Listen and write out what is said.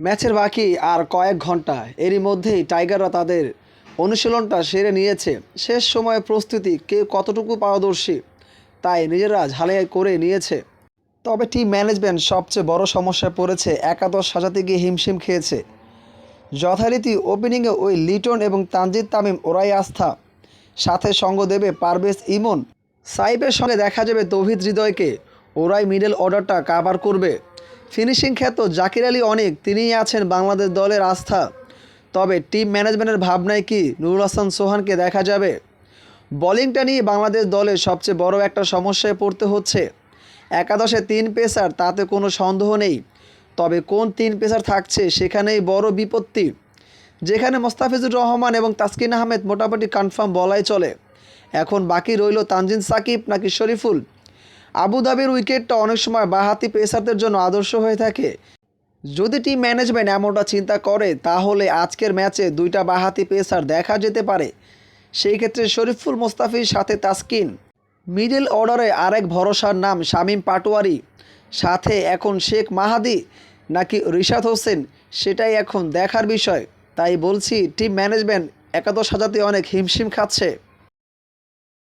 ম্যাচের বাকি আর কয়েক ঘণ্টা। এরই মধ্যেই টাইগাররা তাদের অনুশীলনটা সেরে নিয়েছে। শেষ সময়ে প্রস্তুতি কে কতটুকু পারদর্শী, তাই নিজেরা ঝালাই করে নিয়েছে। তবে টিম ম্যানেজমেন্ট সবচেয়ে বড় সমস্যায় পড়েছে একাদশ সাজাতে গিয়ে হিমশিম খেয়েছে। যথারীতি ওপেনিংয়ে ওই লিটন এবং তানজিদ তামিম ওরাই আস্থা। সাথে সঙ্গ দেবে পারভেজ ইমন। সাইবের সঙ্গে দেখা যাবে তৌহিদ হৃদয়কে। ওরাই মিডল অর্ডারটা কাভার করবে। ফিনিশিং খ্যাত জাকির আলী অনেক, তিনিই আছেন বাংলাদেশ দলের আস্থা। তবে টিম ম্যানেজমেন্টের ভাবনায় কি নুরুল হাসান সোহানকে দেখা যাবে? বোলিংটা নিয়ে বাংলাদেশ দলের সবচেয়ে বড় একটা সমস্যায় পড়তে হচ্ছে। একাদশে তিন পেসার, তাতে কোনো সন্দেহ নেই। তবে কোন তিন পেসার থাকছে সেখানেই বড় বিপত্তি। যেখানে মোস্তাফিজুর রহমান এবং তাসকিন আহমেদ মোটামুটি কনফার্ম বলাই চলে। এখন বাকি রইল তানজিন সাকিব নাকি শরীফুল? আবুধাবির উইকেটটা অনেক সময় বাহাতি পেসারদের জন্য আদর্শ হয়ে থাকে। যদি টিম ম্যানেজমেন্ট এমনটা চিন্তা করে, তাহলে আজকের ম্যাচে দুইটা বাহাতি পেসার দেখা যেতে পারে। সেই ক্ষেত্রে শরীফুল মোস্তাফিজ সাথে তাসকিন। মিডল অর্ডারে আরেক ভরসার নাম শামীম পাটোয়ারি। সাথে এখন শেখ মাহাদি নাকি রিশাদ হোসেন, সেটাই এখন দেখার বিষয়। তাই বলছি, টিম ম্যানেজমেন্ট একাদশ সাজাতে অনেক হিমশিম খাচ্ছে।